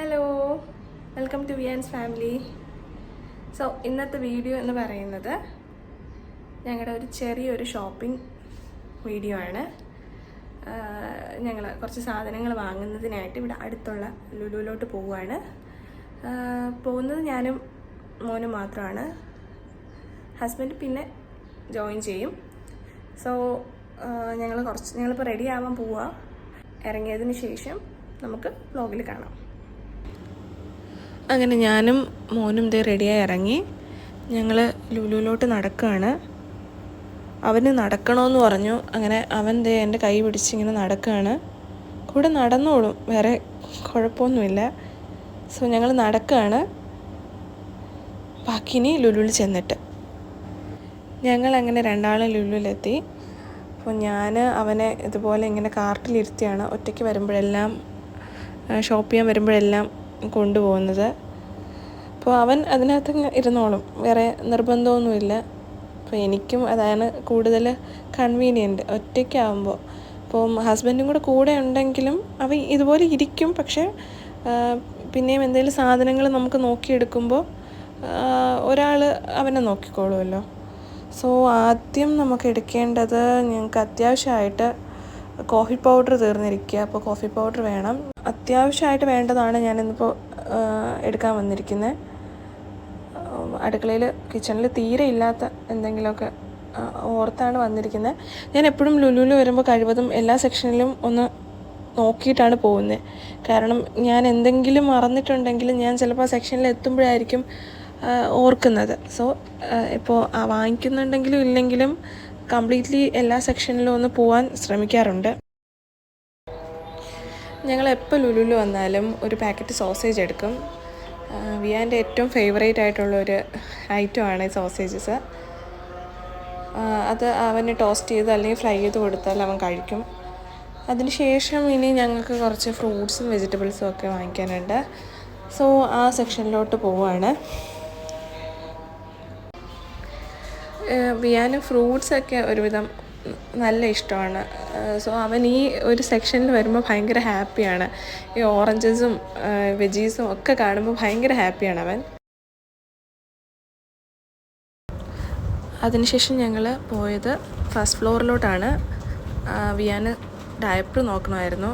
Hello welcome to Vian's family so ഇന്നത്തെ video എന്ന് പറയുന്നത് ഞങ്ങളുടെ ഒരു ചെറിയൊരു ഷോപ്പിംഗ് വീഡിയോ ആണ്. ഞങ്ങൾ കുറച്ച് സാധനങ്ങൾ വാങ്ങുന്നതിനായിട്ട് ഇവിടെ അടുത്തുള്ള ലുലുവിലോട്ട് പോവുകയാണ്. പോകുന്നത് ഞാനും മോനും മാത്രമാണ്. ഹസ്ബൻഡ് പിന്നെ ജോയിൻ ചെയ്യും. സോ ഞങ്ങൾ കുറച്ച് ഞങ്ങളിപ്പോൾ റെഡി ആവാൻ പോവുക ഇറങ്ങിയതിന് ശേഷം നമുക്ക് വ്ലോഗിൽ കാണാം. അങ്ങനെ ഞാനും മോനും ഇതേ റെഡിയായി ഇറങ്ങി. ഞങ്ങൾ ലുലുവിലോട്ട് നടക്കുകയാണ് അവന് നടക്കണമെന്ന് പറഞ്ഞു. അങ്ങനെ അവൻ ദേ എന്റെ കൈ പിടിച്ചിങ്ങനെ നടക്കുകയാണ് കൂടെ നടന്നോളും. വേറെ കുഴപ്പമൊന്നുമില്ല. സോ ഞങ്ങൾ നടക്കുകയാണ് ബാക്കിനി ലുലുവിൽ ചെന്നിട്ട്. ഞങ്ങൾ അങ്ങനെ രണ്ടാളും ലുലുവിലെത്തി. അപ്പോൾ ഞാൻ അവനെ ഇതുപോലെ ഇങ്ങനെ കാർട്ടിലിരുത്തിയാണ്. ഒറ്റയ്ക്ക് വരുമ്പോഴെല്ലാം ഷോപ്പ് ചെയ്യാൻ വരുമ്പോഴെല്ലാം കൊണ്ടുപോകുന്നത്. അപ്പോൾ അവൻ അതിനകത്ത് ഇരുന്നോളും. വേറെ നിർബന്ധമൊന്നുമില്ല. അപ്പോൾ എനിക്കും അതാണ് കൂടുതൽ കൺവീനിയന്റ് ഒറ്റയ്ക്കാവുമ്പോൾ. അപ്പോൾ ഹസ്ബൻഡും കൂടെ കൂടെ ഉണ്ടെങ്കിലും അവ ഇതുപോലെ ഇരിക്കും. പക്ഷേ പിന്നെയും എന്തെങ്കിലും സാധനങ്ങൾ നമുക്ക് നോക്കിയെടുക്കുമ്പോൾ ഒരാൾ അവനെ നോക്കിക്കോളുമല്ലോ. സോ ആദ്യം നമുക്ക് എടുക്കേണ്ടത് ഞങ്ങൾക്ക് അത്യാവശ്യമായിട്ട് കോഫി പൗഡർ തീർന്നിരിക്കുക. അപ്പോൾ കോഫി പൗഡർ വേണം. അത്യാവശ്യമായിട്ട് വേണ്ടതാണ് ഞാനിന്നിപ്പോൾ എടുക്കാൻ വന്നിരിക്കുന്നത് അടുക്കളയിൽ കിച്ചണിൽ തീരെ ഇല്ലാത്ത എന്തെങ്കിലുമൊക്കെ ഓർത്താണ് വന്നിരിക്കുന്നത് ഞാൻ എപ്പോഴും ലുലുവിൽ വരുമ്പോൾ കഴിവതും എല്ലാ സെക്ഷനിലും ഒന്ന് നോക്കിയിട്ടാണ് പോകുന്നത് കാരണം ഞാൻ എന്തെങ്കിലും മറന്നിട്ടുണ്ടെങ്കിൽ ഞാൻ ചിലപ്പോൾ ആ സെക്ഷനിൽ എത്തുമ്പോഴായിരിക്കും ഓർക്കുന്നത്. സോ ഇപ്പോൾ വാങ്ങിക്കുന്നുണ്ടെങ്കിലും ഇല്ലെങ്കിലും കംപ്ലീറ്റ്ലി എല്ലാ സെക്ഷനിലും ഒന്ന് പോകാൻ ശ്രമിക്കാറുണ്ട്. ഞങ്ങൾ എപ്പോൾ ലുലുലു വന്നാലും ഒരു പാക്കറ്റ് സോസേജ് എടുക്കും. വിയാന്റെ ഏറ്റവും ഫേവറേറ്റ് ആയിട്ടുള്ള ഒരു ഐറ്റമാണ് ഈ സോസേജസ്. അത് അവന് ടോസ്റ്റ് ചെയ്ത് അല്ലെങ്കിൽ ഫ്രൈ ചെയ്ത് കൊടുത്താൽ അവൻ കഴിക്കും. അതിനുശേഷം ഇനി ഞങ്ങൾക്ക് കുറച്ച് ഫ്രൂട്ട്സും വെജിറ്റബിൾസും ഒക്കെ വാങ്ങിക്കാനുണ്ട്. സോ ആ സെക്ഷനിലോട്ട് പോവുകയാണ് വിയാന് ഫ്രൂട്ട്സൊക്കെ ഒരുവിധം നല്ല ഇഷ്ടമാണ്. സോ അവൻ ഈ ഒരു സെക്ഷനിൽ വരുമ്പോൾ ഭയങ്കര ഹാപ്പിയാണ്. ഈ ഓറഞ്ചസും വെജീസും ഒക്കെ കാണുമ്പോൾ ഭയങ്കര ഹാപ്പിയാണ് അവൻ. അതിനുശേഷം ഞങ്ങൾ പോയത് ഫസ്റ്റ് ഫ്ലോറിലോട്ടാണ്. വിയാന് ഡയപ്പർ നോക്കണമായിരുന്നു.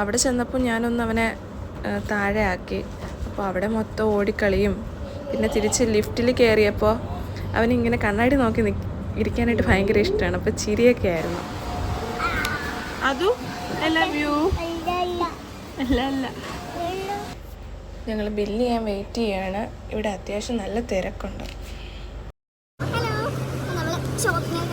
അവിടെ ചെന്നപ്പോൾ ഞാനൊന്ന് അവനെ താഴെ ആക്കി അപ്പോൾ അവിടെ മൊത്തം ഓടിക്കളിയും. പിന്നെ തിരിച്ച് ലിഫ്റ്റിൽ കയറിയപ്പോൾ അവനിങ്ങനെ കണ്ണാടി നോക്കി ഇരിക്കാനായിട്ട് ഭയങ്കര ഇഷ്ടമാണ്. അപ്പോൾ ചിരിയൊക്കെ ആയിരുന്നു. അതു? ഞങ്ങൾ ബില്ല് ചെയ്യാൻ വെയിറ്റ് ചെയ്യാണ്. ഇവിടെ അത്യാവശ്യം നല്ല തിരക്കുണ്ട്. ഹലോ നമ്മൾ ഷോപ്പിംഗ്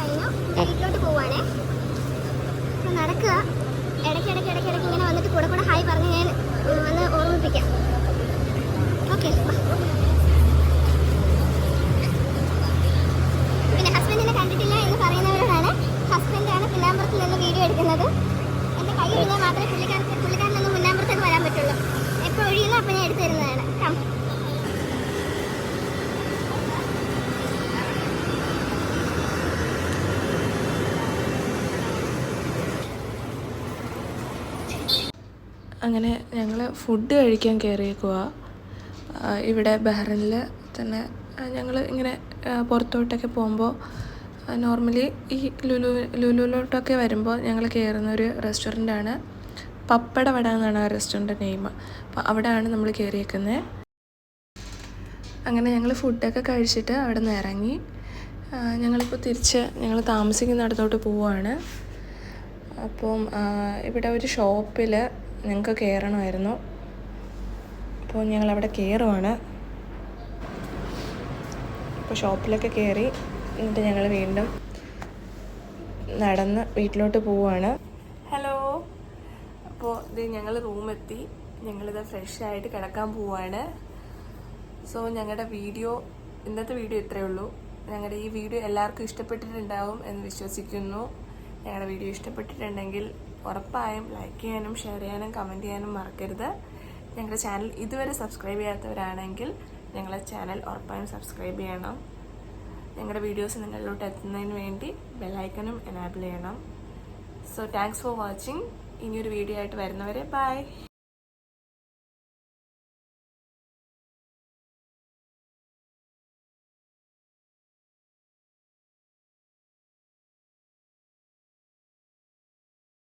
അങ്ങനെ ഞങ്ങൾ ഫുഡ് കഴിക്കാൻ കയറിയേക്കുക ഇവിടെ ബഹ്റിനിൽ തന്നെ ഞങ്ങൾ ഇങ്ങനെ പുറത്തോട്ടൊക്കെ പോകുമ്പോൾ നോർമലി ഈ ലുലു ലുലുവിലോട്ടൊക്കെ വരുമ്പോൾ ഞങ്ങൾ കയറുന്ന ഒരു പപ്പട വട എന്നാണ് ആ റെസ്റ്റോറന്റെ നെയിം അപ്പോൾ അവിടെയാണ് നമ്മൾ കയറിയേക്കുന്നത് അങ്ങനെ ഞങ്ങൾ ഫുഡൊക്കെ കഴിച്ചിട്ട് അവിടെ നിന്ന് ഇറങ്ങി ഞങ്ങളിപ്പോൾ തിരിച്ച് ഞങ്ങൾ താമസിക്കുന്നിടത്തോട്ട് പോവുകയാണ് അപ്പം ഇവിടെ ഒരു ഷോപ്പിൽ ഞങ്ങൾക്ക് കയറണമായിരുന്നു. അപ്പോൾ ഞങ്ങൾ അവിടെ കയറുവാണ്. അപ്പോൾ ഷോപ്പിലൊക്കെ കയറി എന്നിട്ട് ഞങ്ങൾ വീണ്ടും നടന്ന് വീട്ടിലോട്ട് പോവുകയാണ് ഹലോ. അപ്പോൾ ഇത് ഞങ്ങൾ റൂമെത്തി. ഞങ്ങളിത് ഫ്രഷ് ആയിട്ട് കിടക്കാൻ പോവുകയാണ് സോ ഞങ്ങളുടെ വീഡിയോ ഇന്നത്തെ വീഡിയോ ഇത്രയേ ഉള്ളൂ. ഞങ്ങളുടെ ഈ വീഡിയോ എല്ലാവർക്കും ഇഷ്ടപ്പെട്ടിട്ടുണ്ടാവും എന്ന് വിശ്വസിക്കുന്നു. ഞങ്ങളുടെ വീഡിയോ ഇഷ്ടപ്പെട്ടിട്ടുണ്ടെങ്കിൽ ഉറപ്പായും ലൈക്ക് ചെയ്യാനും ഷെയർ ചെയ്യാനും കമന്റ് ചെയ്യാനും മറക്കരുത്. ഞങ്ങളുടെ ചാനൽ ഇതുവരെ സബ്സ്ക്രൈബ് ചെയ്യാത്തവരാണെങ്കിൽ ഞങ്ങളുടെ ചാനൽ ഉറപ്പായും സബ്സ്ക്രൈബ് ചെയ്യണം. ഞങ്ങളുടെ വീഡിയോസ് നിങ്ങളിലോട്ട് എത്തുന്നതിന് വേണ്ടി ബെല്ലൈക്കനും എനാബിൾ ചെയ്യണം. സോ താങ്ക്സ് ഫോർ വാച്ചിങ് ഇനിയൊരു വീഡിയോ ആയിട്ട് വരുന്നവരെ ബൈ